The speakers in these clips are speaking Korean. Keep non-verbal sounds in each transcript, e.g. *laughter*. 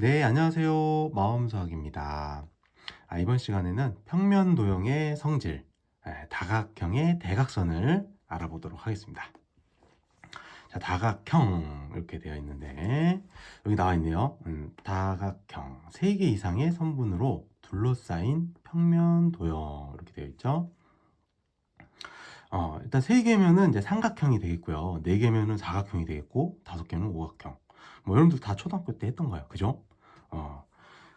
네, 안녕하세요. 마음수학입니다. 아, 이번 시간에는 평면 도형의 성질, 에, 다각형의 대각선을 알아보도록 하겠습니다. 자, 다각형 이렇게 되어 있는데 여기 나와 있네요. 음, 다각형 3개 이상의 선분으로 둘러싸인 평면 도형 이렇게 되어 있죠. 어, 일단 3개면은 이제 삼각형이 되겠고요. 4개면은 사각형이 되겠고, 5개는 오각형. 뭐 여러분들 다 초등학교 때 했던 거예요. 그죠? 어.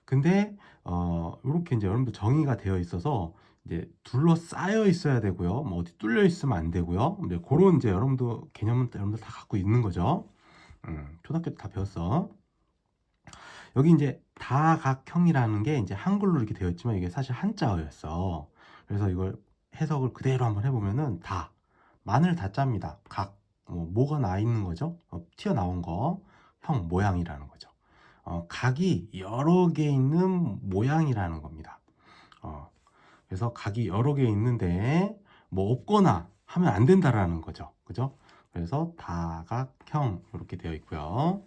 근데 어, 요렇게 이제 여러분들 정의가 되어 있어서 이제 둘러싸여 있어야 되고요. 뭐 어디 뚫려 있으면 안 되고요. 근데 그런 이제 여러분도 개념은 여러분들 다 갖고 있는 거죠. 음, 초등학교 때다 배웠어. 여기 이제 다각형이라는 게 이제 한글로 이렇게 되어 있지만 이게 사실 한자어였어. 그래서 이걸 해석을 그대로 한번 해보면은 다 마늘 다짜입니다. 각 뭐, 뭐가 나 있는 거죠? 어, 튀어나온 거, 형 모양이라는 거죠. 어, 각이 여러 개 있는 모양이라는 겁니다. 어, 그래서 각이 여러 개 있는데 뭐 없거나 하면 안 된다라는 거죠. 그죠? 그래서 다각형 이렇게 되어 있고요.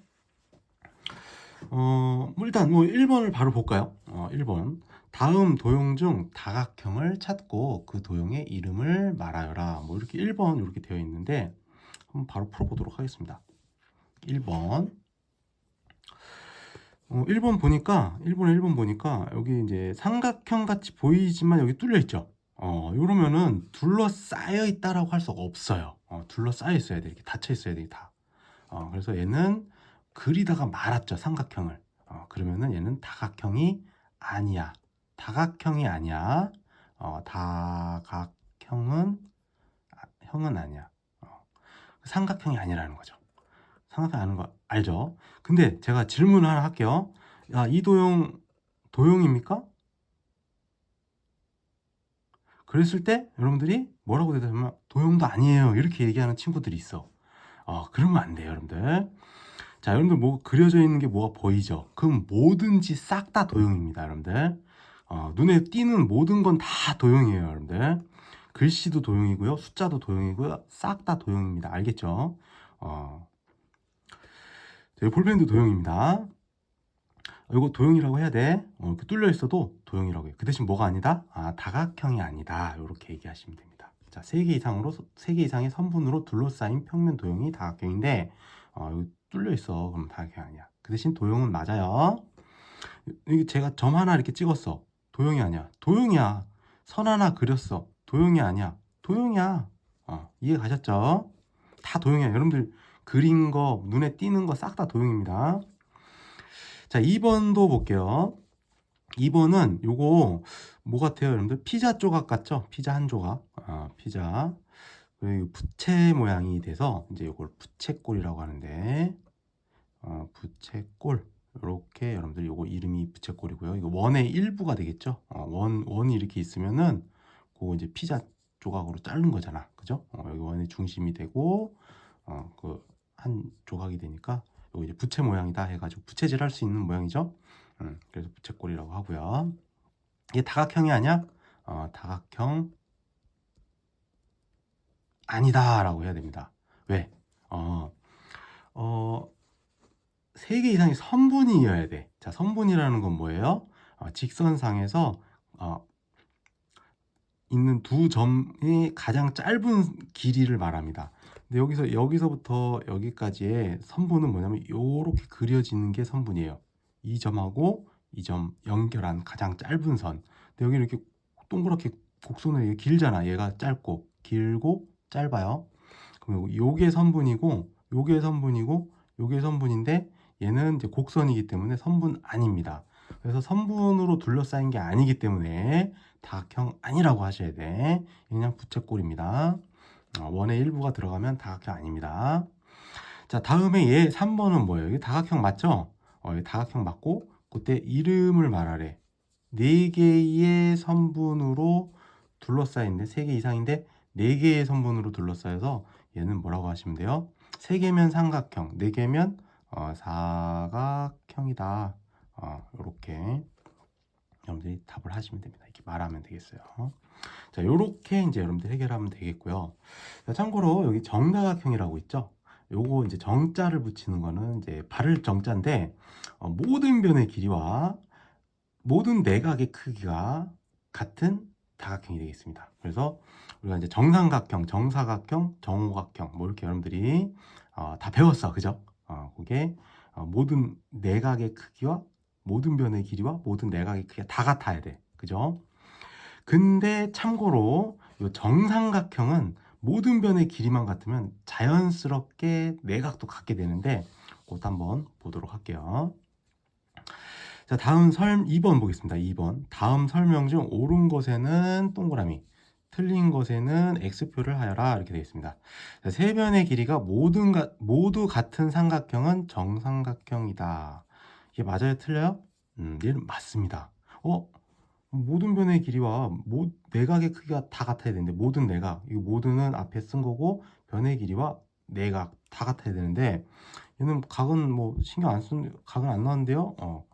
어, 뭐 일단 뭐 1번을 바로 볼까요? 어, 1번. 다음 도형 중 다각형을 찾고 그 도형의 이름을 말하여라. 뭐 이렇게 1번 이렇게 되어 있는데 한번 바로 풀어 보도록 하겠습니다. 1번. 어, 1번 보니까 1번에 1번 보니까 여기 이제 삼각형 같이 보이지만 여기 뚫려 있죠. 어, 이러면은 둘러싸여 있다라고 할 수가 없어요. 어, 둘러싸여 있어야 돼. 이렇게 닫혀 있어야 돼, 다. 어, 그래서 얘는 그리다가 말았죠. 삼각형을. 어, 그러면은 얘는 다각형이 아니야. 다각형이 아니야. 어, 다각형은 아, 형은 아니야. 어, 삼각형이 아니라는 거죠. 아는 거 알죠? 근데 제가 질문을 하나 할게요. 야, 이 도형 도형입니까? 그랬을 때 여러분들이 뭐라고 대답하면 도형도 아니에요. 이렇게 얘기하는 친구들이 있어. 어, 그러면 안 돼요, 여러분들. 자, 여러분들 뭐 그려져 있는 게 뭐가 보이죠? 그럼 뭐든지 싹 다 도형입니다, 여러분들. 어, 눈에 띄는 모든 건 다 도형이에요, 여러분들. 글씨도 도형이고요, 숫자도 도형이고요, 싹 다 도형입니다. 알겠죠? 어, 이 볼펜도 도형입니다. 이거 도형이라고 해야 돼. 어, 이렇게 뚫려 있어도 도형이라고 해요. 그 대신 뭐가 아니다? 아, 다각형이 아니다. 이렇게 얘기하시면 됩니다. 자, 3개 이상으로, 3개 이상의 선분으로 둘러싸인 평면 도형이 다각형인데, 어, 여기 뚫려 있어. 그럼 다각형 아니야. 그 대신 도형은 맞아요. 여기 제가 점 하나 이렇게 찍었어. 도형이 아니야. 도형이야. 선 하나 그렸어. 도형이 아니야. 도형이야. 어, 이해 가셨죠? 다 도형이야. 여러분들 그린 거, 눈에 띄는 거 싹 다 도형입니다. 자, 2번도 볼게요. 2번은 요거 뭐 같아요, 여러분들? 피자 조각 같죠? 피자 한 조각. 아, 피자. 그리고 부채 모양이 돼서 이제 요걸 부채꼴이라고 하는데 어, 부채꼴. 이렇게 여러분들 요거 이름이 부채꼴이고요. 이거 원의 일부가 되겠죠? 어, 원 원이 이렇게 있으면은 그거 이제 피자 조각으로 자른 거잖아. 그죠? 어, 여기 원의 중심이 되고 어, 그 한 조각이 되니까 요거 이제 부채 모양이다 해가지고 부채질 할 수 있는 모양이죠. 음, 그래서 부채꼴이라고 하고요. 이게 다각형이 아니야? 어, 다각형 아니다라고 해야 됩니다. 왜? 어, 어, 3개 이상의 선분이어야 돼. 자, 선분이라는 건 뭐예요? 어, 직선상에서 어, 있는 두 점의 가장 짧은 길이를 말합니다. 근데 여기서 여기서부터 여기까지의 선분은 뭐냐면 이렇게 그려지는 게 선분이에요. 이 점하고 이 점 연결한 가장 짧은 선. 근데 여기 이렇게 동그랗게 이게 길잖아. 얘가 짧고 길고 짧아요. 그럼 요게 선분이고 요게 선분이고 요게 선분인데 얘는 이제 곡선이기 때문에 선분 아닙니다. 그래서 선분으로 둘러싸인 게 아니기 때문에 다각형 아니라고 하셔야 돼. 그냥 부채꼴입니다. 어, 원의 일부가 들어가면 다각형 아닙니다. 자, 다음에 얘 3번은 뭐예요? 이게 다각형 맞죠? 어, 다각형 맞고 그때 이름을 말하래. 4개의 선분으로 둘러싸인데 3개 이상인데 4개의 선분으로 둘러싸여서 얘는 뭐라고 하시면 돼요? 3개면 삼각형, 4개면 어, 사각형이다. 어, 이렇게 여러분들이 답을 하시면 됩니다. 이렇게 말하면 되겠어요. 자, 요렇게 이제 여러분들 해결하면 되겠고요. 자, 참고로 여기 정다각형이라고 있죠. 요거 이제 정자를 붙이는 거는 이제 바를 정자인데 어, 모든 변의 길이와 모든 내각의 크기가 같은 다각형이 되겠습니다. 그래서 우리가 이제 정삼각형, 정사각형, 정오각형 뭐 이렇게 여러분들이 어, 다 배웠어, 그죠? 어, 그게 어, 모든 내각의 크기와 모든 변의 길이와 모든 내각의 크기가 다 같아야 돼, 그죠? 근데 참고로 이 정삼각형은 모든 변의 길이만 같으면 자연스럽게 내각도 같게 되는데 그것도 한번 보도록 할게요. 자, 다음 설 2번 보겠습니다. 2번. 다음 설명 중 옳은 것에는 동그라미, 틀린 것에는 X표를 하여라 이렇게 되어 있습니다. 자, 세 변의 길이가 모든 가, 모두 같은 삼각형은 정삼각형이다. 이게 맞아요? 틀려요? 음, 얘는 맞습니다. 어? 모든 변의 길이와 모, 내각의 크기가 다 같아야 되는데 모든 내각, 이 모든은 앞에 쓴 거고 변의 길이와 내각 다 같아야 되는데 얘는 각은 뭐 신경 안 쓴, 각은 안 나왔는데요. 어.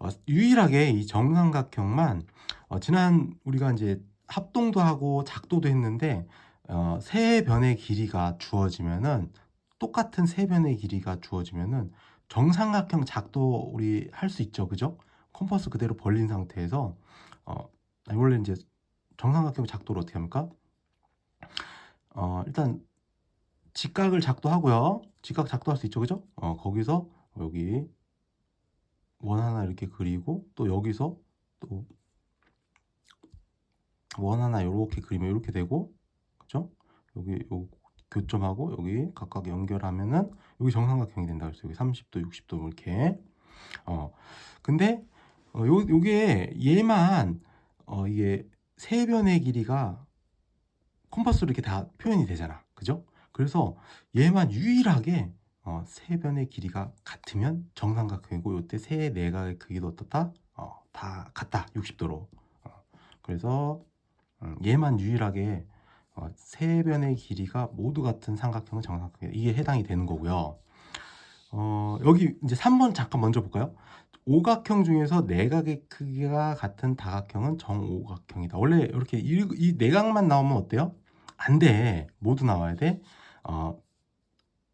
어, 유일하게 이 정삼각형만 어, 지난 우리가 이제 합동도 하고 작도도 했는데 어, 세 변의 길이가 주어지면은 똑같은 세 변의 길이가 주어지면은 정삼각형 작도 우리 할 수 있죠, 그죠? 컴퍼스 그대로 벌린 상태에서 어, 원래 이제 정삼각형 작도를 어떻게 합니까? 어, 일단 직각을 작도하고요. 직각 작도할 수 있죠, 그죠? 어, 거기서 여기 원 하나 이렇게 그리고 또 여기서 또 원 하나 이렇게 그리면 이렇게 되고 그죠? 여기 요 교점하고 여기 각각 연결하면은 여기 정삼각형이 된다 그랬어요. 여기 30도, 60도 이렇게. 어. 근데 어, 요 요게 얘만 어 이게 세 변의 길이가 컴파스로 이렇게 다 표현이 되잖아. 그죠? 그래서 얘만 유일하게 어, 세 변의 길이가 같으면 정삼각형이고 요때 세 내각의 크기도 어떻다? 어, 다 같다. 60도로. 어, 그래서 음, 얘만 유일하게 어, 세 변의 길이가 모두 같은 삼각형은 정삼각형 이게 해당이 되는 거고요. 어, 여기 이제 3번 잠깐 먼저 볼까요? 오각형 중에서 내각의 크기가 같은 다각형은 정오각형이다. 원래 이렇게 이, 이 내각만 나오면 어때요? 안 돼. 모두 나와야 돼. 어,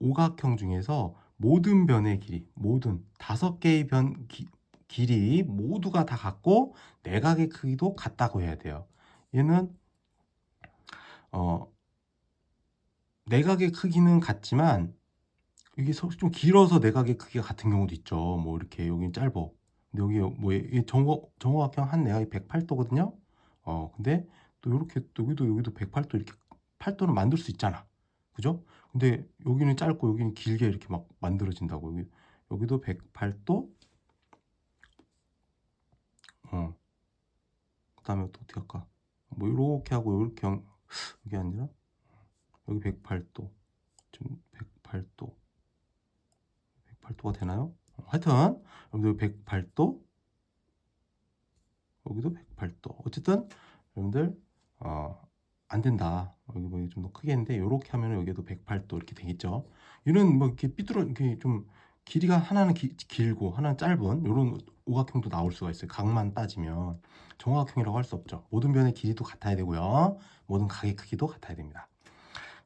오각형 중에서 모든 변의 길이, 모든 다섯 개의 변 기, 길이 모두가 다 같고 내각의 크기도 같다고 해야 돼요. 얘는 어 내각의 크기는 같지만 이게 서- 좀 길어서 내각의 크기가 같은 경우도 있죠. 뭐 이렇게 여기 짧아. 근데 여기 뭐이 정호 정호각형 한 내각이 108도거든요. 어 근데 또 이렇게 또 여기도 여기도 108도 이렇게 8도를 만들 수 있잖아. 그죠? 근데 여기는 짧고 여기는 길게 이렇게 막 만들어진다고. 여기 여기도 108도. 어. 그다음에 또 어떻게 할까? 뭐 이렇게 하고 이렇게 한- 이게 아니라 여기 108도. 지금 108도. 108도가 되나요? 어, 하여튼 여러분들 108도 여기도 108도. 어쨌든 여러분들 어, 안 된다. 여기 뭐 좀 더 크게 했는데 이렇게 하면 여기도 108도 이렇게 되겠죠. 이런 뭐 이렇게 삐뚤어 이렇게 좀 길이가 하나는 기- 길고 하나는 짧은 이런 오각형도 나올 수가 있어요. 각만 따지면 정오각형이라고 할 수 없죠. 모든 변의 길이도 같아야 되고요. 모든 각의 크기도 같아야 됩니다.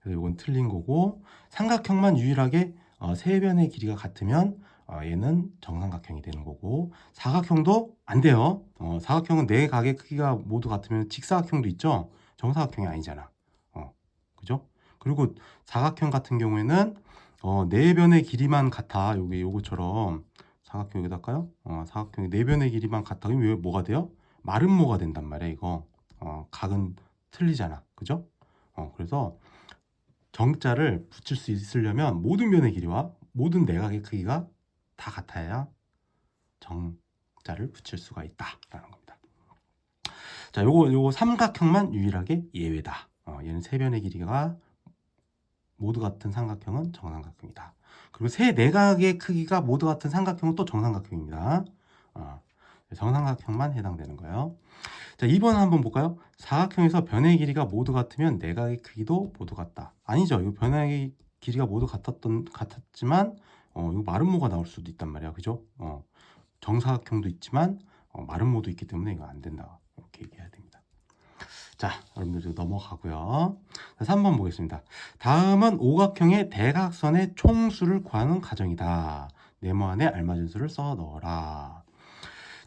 그래서 이건 틀린 거고 삼각형만 유일하게 어, 세 변의 길이가 같으면 어, 얘는 정삼각형이 되는 거고 사각형도 안 돼요. 어, 사각형은 네 각의 크기가 모두 같으면 직사각형도 있죠. 정사각형이 아니잖아. 어, 그죠? 그리고 사각형 같은 경우에는 어, 네 변의 길이만 같아. 여기 요거처럼 사각형 여기다 할까요? 어, 사각형이 네 변의 길이만 같아. 그럼 왜 뭐가 돼요? 마름모가 된단 말이야, 이거. 어, 각은 틀리잖아. 그죠? 어, 그래서 정자를 붙일 수 있으려면 모든 변의 길이와 모든 내각의 크기가 다 같아야 정자를 붙일 수가 있다라는 겁니다. 자, 요거 요거 삼각형만 유일하게 예외다. 어, 얘는 세 변의 길이가 모두 같은 삼각형은 정삼각형이다. 그리고 세 내각의 크기가 모두 같은 삼각형은 또 정삼각형입니다. 어, 정삼각형만 해당되는 거예요. 자, 2번 한번 볼까요? 사각형에서 변의 길이가 모두 같으면 내각의 크기도 모두 같다. 아니죠. 이 변의 길이가 모두 같았던 같았지만 어, 이거 마름모가 나올 수도 있단 말이야. 그죠? 어, 정사각형도 있지만 어, 마름모도 있기 때문에 이거 안 된다. 이렇게 얘기해야 됩니다. 자, 자, 여러분들 넘어가고요. 자, 3번 보겠습니다. 다음은 오각형의 대각선의 총수를 구하는 가정이다. 네모 안에 알맞은 수를 써 넣어라.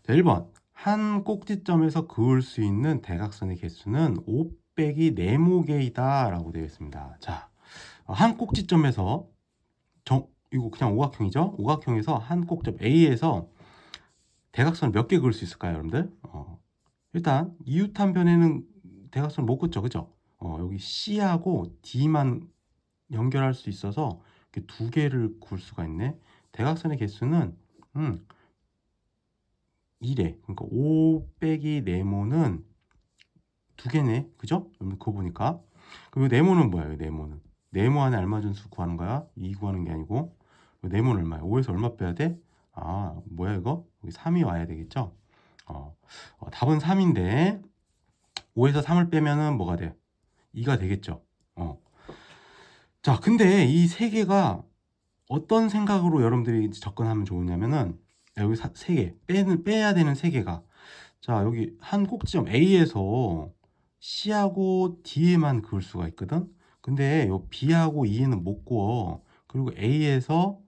자, 1번. 한 꼭지점에서 그을 수 있는 대각선의 개수는 5 빼기 네모개이다 라고 되어 있습니다. 자, 한 꼭지점에서 정, 이거 그냥 오각형이죠? 오각형에서 한 꼭점 A에서 대각선 몇 개 그을 수 있을까요, 여러분들? 어, 일단 이웃한 변에는 대각선 못 긋죠, 그죠? 어, 여기 C하고 D만 연결할 수 있어서 두 개를 그을 수가 있네. 대각선의 개수는 음, 2래. 그러니까 5 빼기 네모는 두 개네, 그죠? 그거 보니까. 그리고 네모는 이 네모는? 네모 안에 알맞은 수 구하는 거야? 2 구하는 게 아니고. 네모는 얼마야? 5에서 얼마 빼야 돼? 아, 뭐야 이거? 여기 3이 와야 되겠죠? 어, 어, 답은 3인데 5에서 3을 빼면은 뭐가 돼? 2가 되겠죠? 어. 자, 근데 이 세 개가 어떤 생각으로 여러분들이 접근하면 좋으냐면은 여기 사- 세 개, 빼는 빼야 되는 세 개가 자, 여기 한 꼭지점 A에서 C하고 D에만 그을 수가 있거든. 근데 요 B하고 E는 못 구워. 그리고 A에서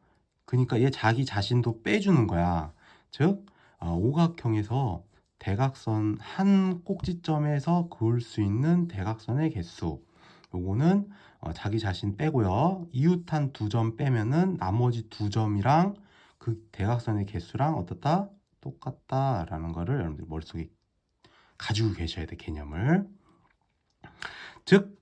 그러니까 얘 자기 자신도 빼주는 거야. 즉 아, 오각형에서 대각선 한 꼭지점에서 그을 수 있는 대각선의 개수. 요거는 어, 자기 자신 빼고요. 이웃한 두 점 빼면은 나머지 두 점이랑 그 대각선의 개수랑 어떻다? 똑같다라는 거를 여러분들 머릿속에 가지고 계셔야 돼 개념을. 즉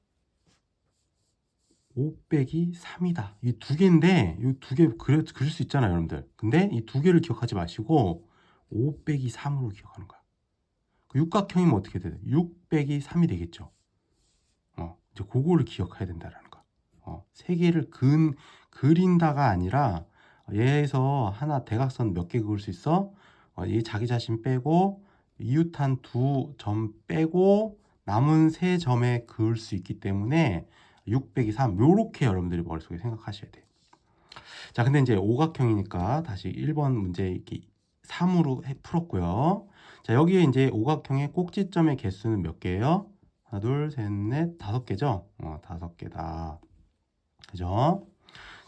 5 빼기 3이다. 이 두 개인데 이 두 개 그려 그릴 수 있잖아요, 여러분들. 근데 이 두 개를 기억하지 마시고 5 빼기 3으로 기억하는 거야. 그 육각형이면 어떻게 돼? 6 빼기 3이 되겠죠. 어, 이제 그거를 기억해야 된다라는 거. 어, 세 개를 근 그린다가 아니라 얘에서 하나 대각선 몇 개 그을 수 있어? 어, 얘 자기 자신 빼고 이웃한 두 점 빼고 남은 세 점에 그을 수 있기 때문에 6 빼기 3 요렇게 여러분들이 머릿속에 생각하셔야 돼요. 자, 근데 이제 오각형이니까 다시 1번 문제 이렇게 3으로 해 풀었고요. 자, 여기에 이제 오각형의 꼭지점의 개수는 몇 개예요? 하나, 둘, 셋, 넷, 다섯 개죠? 어, 다섯 개다. 그죠?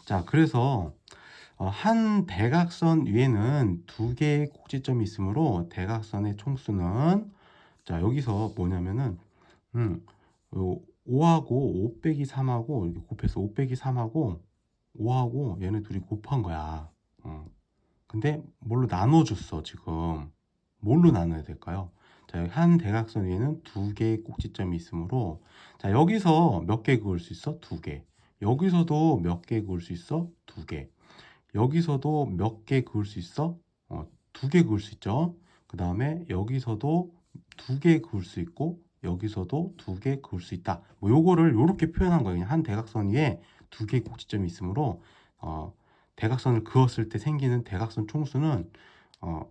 자, 그래서 어, 한 대각선 위에는 두 개의 꼭지점이 있으므로 대각선의 총수는 자, 여기서 뭐냐면은 음, 요 5하고 5 빼기 3하고 이렇게 곱해서 5 빼기 3하고 5하고 얘네 둘이 곱한 거야. 어. 근데 뭘로 나눠줬어 지금. 뭘로 나눠야 될까요? 자, 한 대각선 위에는 두 개의 꼭지점이 있으므로 자, 여기서 몇 개 그을 수 있어? 두 개. 여기서도 몇 개 그을 수 있어? 두 개. 여기서도 몇 개 그을 수 있어? 어, 두 개 그을 수 있죠. 그 다음에 여기서도 두 개 그을 수 있고 여기서도 두 개 그을 수 있다. 뭐 요거를 요렇게 표현한 거예요. 한 대각선 위에 두 개의 꼭지점이 있으므로 어, 대각선을 그었을 때 생기는 대각선 총수는 어,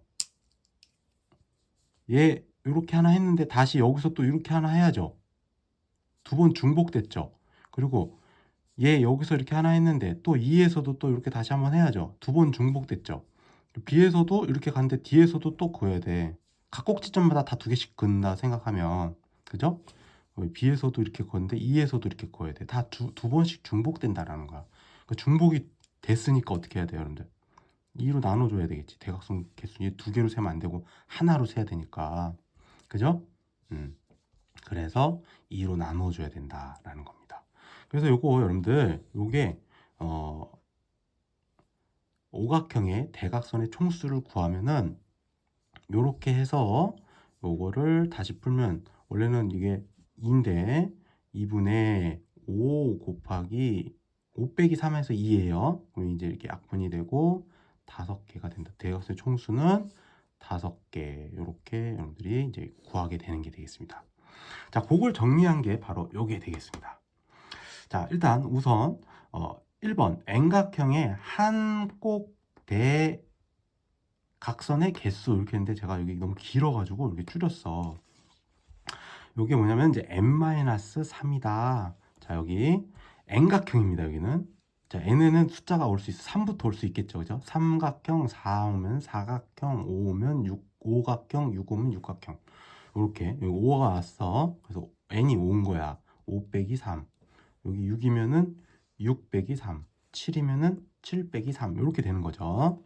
얘 이렇게 하나 했는데 다시 여기서 또 이렇게 하나 해야죠. 두 번 중복됐죠. 그리고 얘 여기서 이렇게 하나 했는데 또 2에서도 또 이렇게 다시 한번 해야죠. 두 번 중복됐죠. B에서도 이렇게 갔는데 D에서도 또 그어야 돼. 각 꼭지점마다 다 두 개씩 그는다 생각하면 그죠? 어, B에서도 이렇게 그었는데 E에서도 이렇게 그어야 돼. 다 두 두 번씩 중복된다라는 거야. 그 중복이 됐으니까 어떻게 해야 돼요, 여러분들? 2로 나눠줘야 되겠지. 대각선 개수 얘두 개로 세면 안 되고 하나로 세야 되니까. 그죠? 음. 그래서 2로 나눠줘야 된다라는 겁니다. 그래서 요거 여러분들 요게 어 오각형의 대각선의 총수를 구하면은 요렇게 해서 요거를 다시 풀면 원래는 이게 2인데 2분의 5 곱하기 5 빼기 3에서 2예요. 그럼 이제 이렇게 약분이 되고 다섯 개가 된다. 대각선의 총수는 다섯 개 이렇게 여러분들이 이제 구하게 되는 게 되겠습니다. 자, 그걸 정리한 게 바로 요게 되겠습니다. 자, 일단 우선 어, 1번 N각형의 한꼭 대 각선의 개수 이렇게 했는데 제가 여기 너무 길어가지고 이렇게 줄였어. 요게 뭐냐면 이제 n-3이다. 자, 여기 N각형입니다. 여기는 자, n에는 숫자가 올 수 있어. 3부터 올 수 있겠죠. 그죠? 삼각형 4 오면 사각형 5 오면 6, 오각형 6 오면 육각형. 이렇게 여기 5가 왔어. 그래서 n이 5인 거야. 5 빼기 3. 여기 6이면은 6 빼기 3. 7이면은 7 빼기 3. 이렇게 되는 거죠.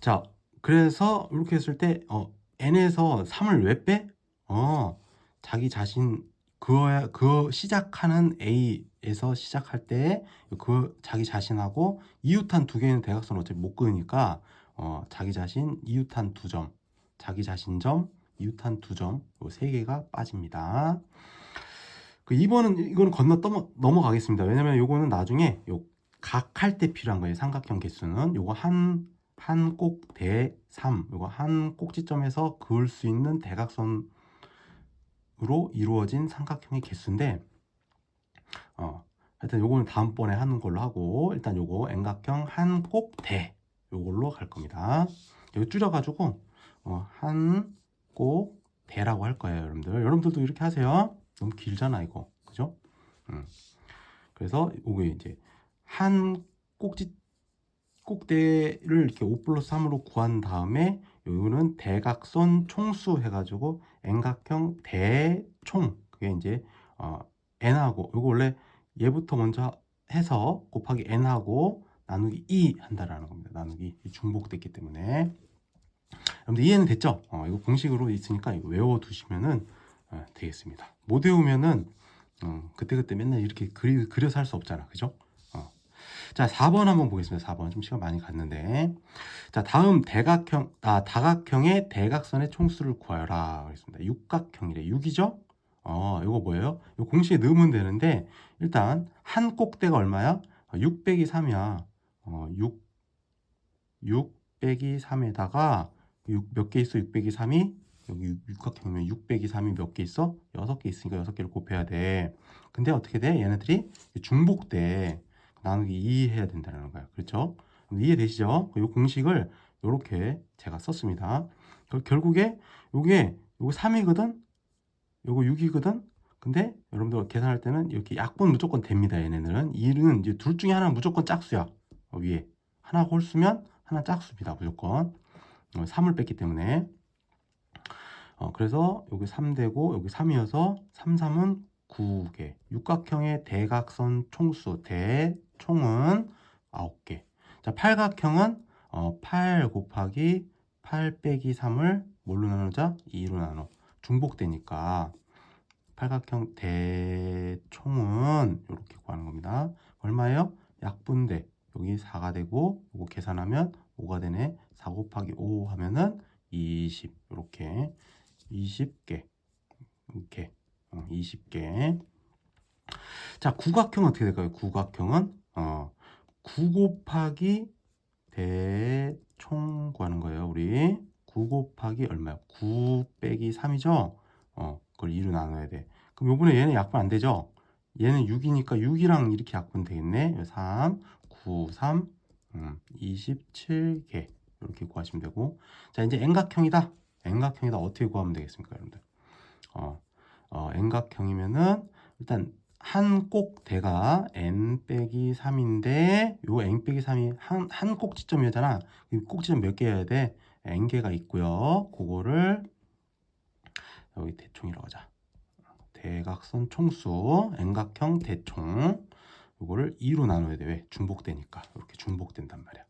자, 그래서 이렇게 했을 때 어, n에서 3을 왜 빼? 어, 자기 자신 그거야 그 시작하는 A에서 시작할 때 그 자기 자신하고 이웃한 두 개는 대각선 어차피 못 그으니까 어, 자기 자신 이웃한 두 점, 자기 자신 점, 이웃한 두 점, 요 세 개가 빠집니다. 그 2번은 이거는 건너 떠머, 넘어가겠습니다. 왜냐면 요거는 나중에 요 각 할 때 필요한 거예요. 삼각형 개수는 요거 한 한 꼭 대 3, 요거 한 꼭지점에서 그을 수 있는 대각선으로 이루어진 삼각형의 개수인데 어, 하여튼 요거는 다음번에 하는 걸로 하고 일단 요거 N각형 한 꼭 대 요걸로 갈 겁니다. 여기 줄여 가지고 어, 한꼭 대라고 할 거예요, 여러분들. 여러분들도 이렇게 하세요. 너무 길잖아 이거, 그죠? 음. 그래서 요게 이제 한 꼭지 꼭대를 이렇게 5 플러스 3으로 구한 다음에 요거는 대각선 총수 해가지고 N각형 대총 그게 이제 어, N하고 요거 원래 얘부터 먼저 해서 곱하기 N하고 나누기 2 한다라는 겁니다. 나누기 중복됐기 때문에 여러분들 이해는 됐죠? 어, 이거 공식으로 있으니까 이거 외워두시면은 어, 되겠습니다. 못 외우면은 어, 그때그때 맨날 이렇게 그리, 그려서 할 수 없잖아. 그죠? 어. 자, 4번 한번 보겠습니다. 4번. 좀 시간 많이 갔는데. 자, 다음 대각형, 아, 다각형의 대각선의 총수를 구하여라. 그랬습니다. 육각형이래. 6이죠? 어, 이거 뭐예요? 이 공식에 넣으면 되는데, 일단, 한 꼭대가 얼마야? 6 빼기 3이야. 어, 6, 6 빼기 3에다가, 6, 몇 개 있어? 6 빼기 3이? 여기 육- 육각형이면 6 빼기 3이 몇 개 있어? 6개 있으니까 6개를 곱해야 돼. 근데 어떻게 돼? 얘네들이 중복돼. 나누기 2 해야 된다는 거야. 그렇죠? 이해되시죠? 이 공식을 이렇게 제가 썼습니다. 그 결국에 요게 요거 3이거든? 요거 6이거든? 근데 여러분들 계산할 때는 이렇게 약분 무조건 됩니다. 얘네들은 2는 이제 둘 중에 하나는 무조건 짝수야. 어, 위에 하나 홀수면 하나 짝수입니다. 무조건 3을 뺐기 때문에 어, 그래서 여기 3되고 여기 3이어서 3, 3은 9개. 육각형의 대각선 총수 대 총은 9개. 자, 팔각형은 어, 8 곱하기 8 빼기 3을 뭘로 나누자? 2로 나눠. 중복되니까 팔각형 대총은 이렇게 구하는 겁니다. 얼마예요? 약분대. 여기 4가 되고 이거 계산하면 5가 되네. 4 곱하기 5 하면은 20 이렇게 20개. 이렇게 어, 20개. 자 구각형은 어떻게 될까요? 구각형은 어, 9 곱하기 대총 구하는 거예요 우리. 9 곱하기 얼마야? 9 빼기 3이죠? 어, 그걸 2로 나눠야 돼. 그럼 요번에 얘는 약분 안 되죠? 얘는 6이니까 6이랑 이렇게 약분 되겠네. 3, 9, 3, 음, 27개. 이렇게 구하시면 되고. 자 이제 N각형이다 N각형이다 어떻게 구하면 되겠습니까, 여러분들? 어, 어, N각형이면은 일단 한 꼭대가 n 빼기 3인데 요 n 빼기 3이 한, 한 꼭지점이잖아. 이 꼭지점 몇 개여야 돼? n 개가 있고요. 그거를 여기 대총이라고 하자. 대각선 총수 N각형 대총 요거를 2로 나눠야 돼. 왜? 중복되니까. 이렇게 중복된단 말이야.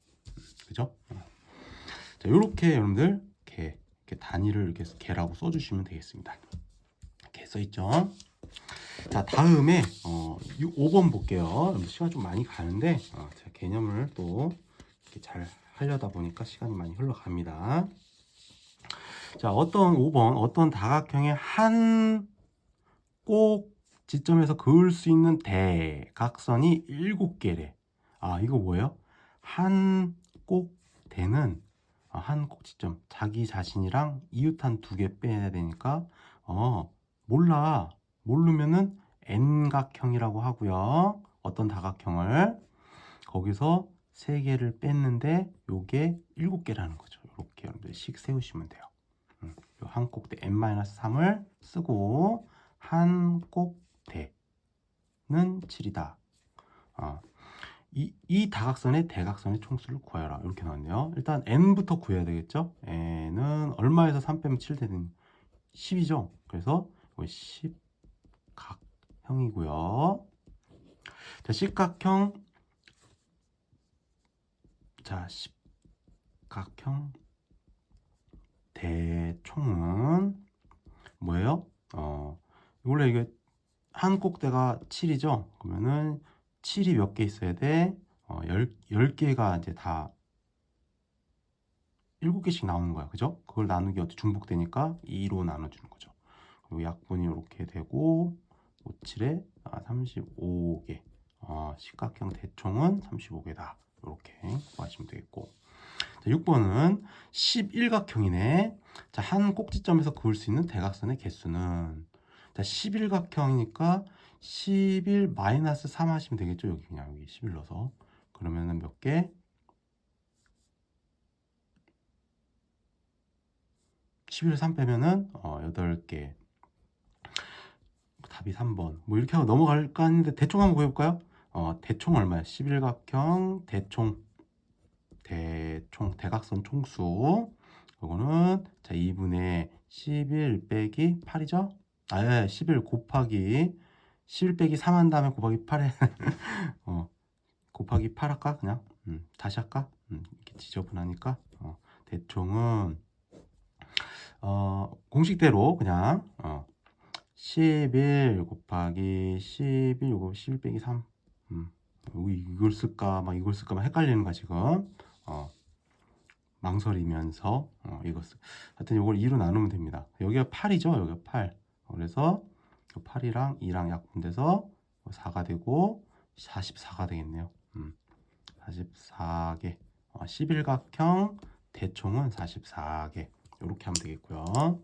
그죠? 어. 자, 요렇게 여러분들 개 이렇게 단위를 이렇게 개라고 써주시면 되겠습니다. 이렇게 써있죠. 자 다음에 어, 5번 볼게요. 시간 좀 많이 가는데 어, 제가 개념을 또 이렇게 잘 하려다 보니까 시간이 많이 흘러갑니다. 자 어떤 5번 어떤 다각형의 한 꼭 지점에서 그을 수 있는 대각선이 7개래. 아 이거 뭐예요? 한 꼭 대는 어, 한 꼭지점 자기 자신이랑 이웃 한 두 개 빼야 되니까 어 몰라. 모르면은 n각형이라고 하고요. 어떤 다각형을. 거기서 세 개를 뺐는데 요게 일곱 개라는 거죠. 이렇게 여러분들 식 세우시면 돼요. 음, 한 꼭대 n-3을 쓰고 한 꼭대는 7이다. 어, 이, 이 다각선의 대각선의 총수를 구하여라 이렇게 나왔네요 일단 n부터 구해야 되겠죠 n은 얼마에서 3 빼면 7 되는 10이죠 그래서 이거 십각형이고요. 자, 십각형 자, 십각형 대총은 뭐예요? 어, 원래 이게 한 꼭대가 7이죠? 그러면은 7이 몇 개 있어야 돼? 어, 10, 10 개가 이제 다 7개씩 나오는 거야. 그죠? 그걸 나누기 어떻게 중복되니까 2로 나눠주는 거죠. 그리고 약분이 이렇게 되고 5, 7에 아, 35개. 어, 십각형 대총은 35개다. 이렇게 구하시면 되겠고. 자, 6번은 11각형이네. 자, 한 꼭지점에서 그을 수 있는 대각선의 개수는 자, 11각형이니까 11 마이너스 3 하시면 되겠죠. 여기 그냥 여기 11 넣어서. 그러면은 몇 개? 11을 3 빼면은 어, 8개. 답이 3번. 뭐 이렇게 하고 넘어갈까 했는데 대충 한번 구해볼까요? 어, 대총 얼마야? 11각형 대총 대총 대각선 총수 이거는 자 2분의 11 빼기 8이죠? 아, 예, 11 곱하기 11 빼기 3 한 다음에 곱하기 8에 *laughs* 어, 곱하기 8 할까? 그냥? 음, 다시 할까? 음, 이렇게 지저분하니까? 어, 대총은 어, 공식대로 그냥 어, 11 곱하기 11 요거 11 빼기 3 음, 이걸 쓸까? 막 이걸 쓸까? 막 헷갈리는 거야 지금. 어, 망설이면서 어, 쓰. 하여튼 이걸 2로 나누면 됩니다. 여기가 8이죠? 여기가 8 그래서 8이랑 2랑 약분돼서 4가 되고 44가 되겠네요 음, 44개 어, 11각형 대총은 44개 이렇게 하면 되겠고요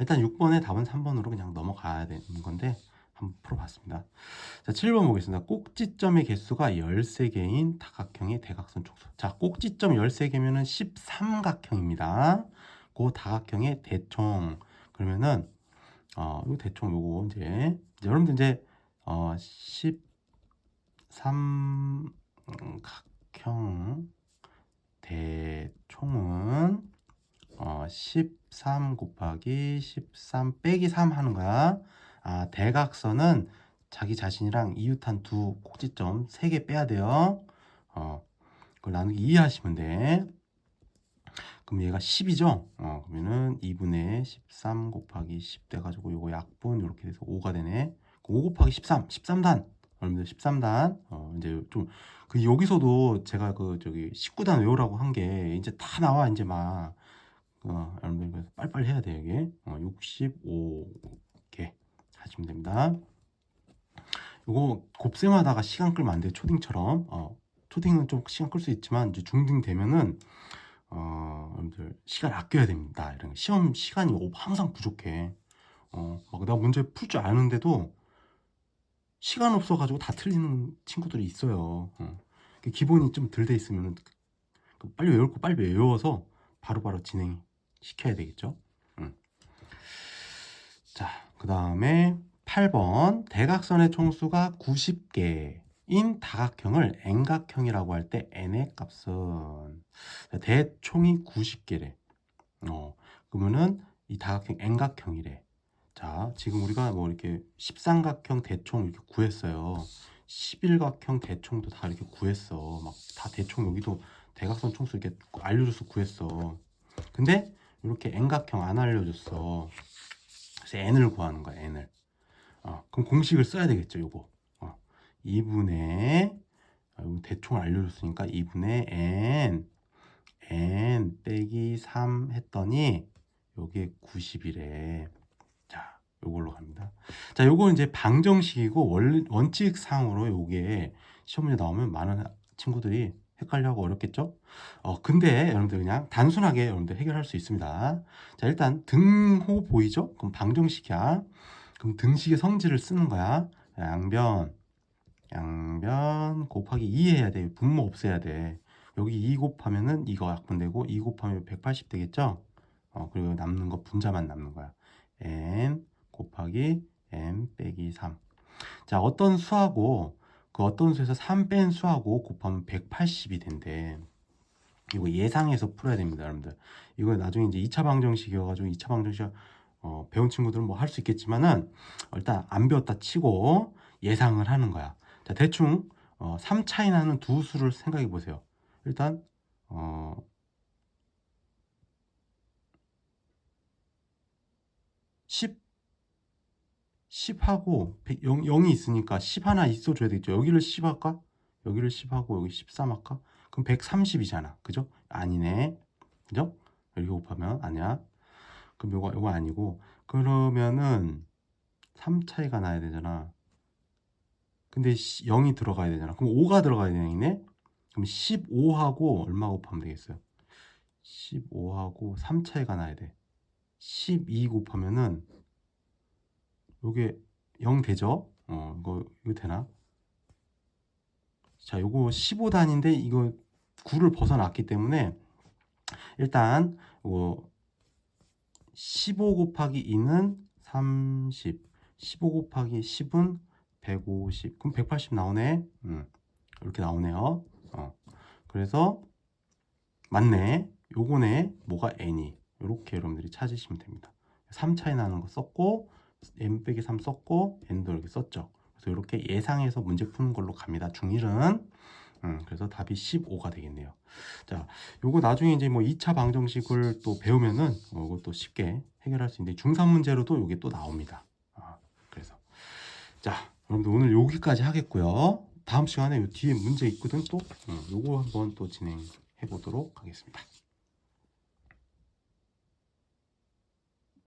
일단 6번의 답은 3번으로 그냥 넘어가야 되는 건데 한번 풀어봤습니다. 자, 7번 보겠습니다. 꼭지점의 개수가 13개인 다각형의 대각선 촉수. 자, 꼭지점 13개면은 13각형입니다. 그 다각형의 대총. 그러면은 어, 이 대총 요거 이제, 이제 여러분들 이제 어, 13각형 대총은 어, 13 곱하기 13 빼기 3 하는 거야. 아, 대각선은 자기 자신이랑 이웃한 두 꼭지점 3개 빼야 돼요. 어, 그걸 나누기 2 하시면 돼. 그럼 얘가 10이죠? 어, 그러면은 2분의 13 곱하기 10 돼가지고 요거 약분 이렇게 돼서 5가 되네. 5 곱하기 13, 13단. 여러분들 13단. 어, 이제 좀, 그 여기서도 제가 그 저기 19단 외우라고 한 게 이제 다 나와, 이제 막. 어, 여러분들 그래서 빨리빨리 해야 돼요, 이게. 어, 65개 하시면 됩니다. 요거 곱셈하다가 시간 끌면 안 돼요, 초딩처럼. 어, 초딩은 좀 시간 끌 수 있지만, 이제 중딩 되면은, 어, 여러분들 시간 아껴야 됩니다. 이런 거. 시험 시간이 항상 부족해. 어, 막나 문제 풀 줄 아는데도 시간 없어가지고 다 틀리는 친구들이 있어요. 어. 그 기본이 좀 덜 돼 있으면 빨리 외울 거 빨리 외워서 바로바로 진행 시켜야 되겠죠. 음. 자, 그 다음에 8번 대각선의 총수가 90개 인 다각형을 N각형이라고 할 때 N의 값은 대총이 90개래. 어, 그러면은 이 다각형 N각형이래. 자, 지금 우리가 뭐 이렇게 13각형 대총 이렇게 구했어요. 11각형 대총도 다 이렇게 구했어. 막 다 대총 여기도 대각선 총수 이렇게 알려줘서 구했어. 근데 이렇게 N각형 안 알려줬어. 그래서 N을 구하는 거야, N을. 어, 그럼 공식을 써야 되겠죠, 요거. 어, 2분의, 어, 대충 알려줬으니까 2분의 N, N 빼기 3 했더니, 요게 90이래. 자, 요걸로 갑니다. 자, 요거 이제 방정식이고, 원, 원칙상으로 요게 시험 문제 나오면 많은 친구들이 헷갈려하고 어렵겠죠? 어, 근데 여러분들 그냥 단순하게 여러분들 해결할 수 있습니다. 자, 일단 등호 보이죠? 그럼 방정식이야. 그럼 등식의 성질을 쓰는 거야. 양변, 양변 곱하기 2 해야 돼. 분모 없애야 돼. 여기 2 곱하면은 이거 약분되고 2 곱하면 180 되겠죠? 어, 그리고 남는 거 분자만 남는 거야. n 곱하기 n 빼기 3. 자, 어떤 수하고 그 어떤 수에서 3 뺀 수하고 곱하면 180이 된대. 이거 예상해서 풀어야 됩니다, 여러분들. 이거 나중에 이제 2차 방정식이어 가지고 2차 방정식 어, 배운 친구들은 뭐 할 수 있겠지만은 일단 안 배웠다 치고 예상을 하는 거야. 자, 대충 어, 3 차이 나는 두 수를 생각해 보세요. 일단 어, 10 10하고 0, 0이 있으니까 10 하나 있어 줘야 되겠죠. 여기를 10 할까? 여기를 10 하고 여기 13 할까? 그럼 130이잖아. 그죠? 아니네. 그죠? 이렇게 곱하면 아니야. 그럼 요거 요거 아니고 그러면은 3 차이가 나야 되잖아. 근데 0이 들어가야 되잖아. 그럼 5가 들어가야 되네. 그럼 15하고 얼마 곱하면 되겠어요? 15하고 3 차이가 나야 돼. 12 곱하면은 요게 0 되죠? 어, 이거 이거 되나? 자, 요거 15단인데 이거 9를 벗어났기 때문에 일단 요거 15 곱하기 2는 30, 15 곱하기 10은 150. 그럼 180 나오네. 음, 이렇게 나오네요. 어, 그래서 맞네. 요거네. 뭐가 n이. 이렇게 여러분들이 찾으시면 됩니다. 3 차이 나는 거 썼고 n 빼기 3 썼고 n도 이렇게 썼죠. 그래서 이렇게 예상해서 문제 푸는 걸로 갑니다. 중1은 음, 그래서 답이 15가 되겠네요. 자, 요거 나중에 이제 뭐 2차 방정식을 또 배우면은 어, 이것도 쉽게 해결할 수 있는데 중3 문제로도 요게 또 나옵니다. 아, 그래서 자, 여러분들 오늘 여기까지 하겠고요. 다음 시간에 요 뒤에 문제 있거든 또 음, 요거 한번 또 진행해 보도록 하겠습니다.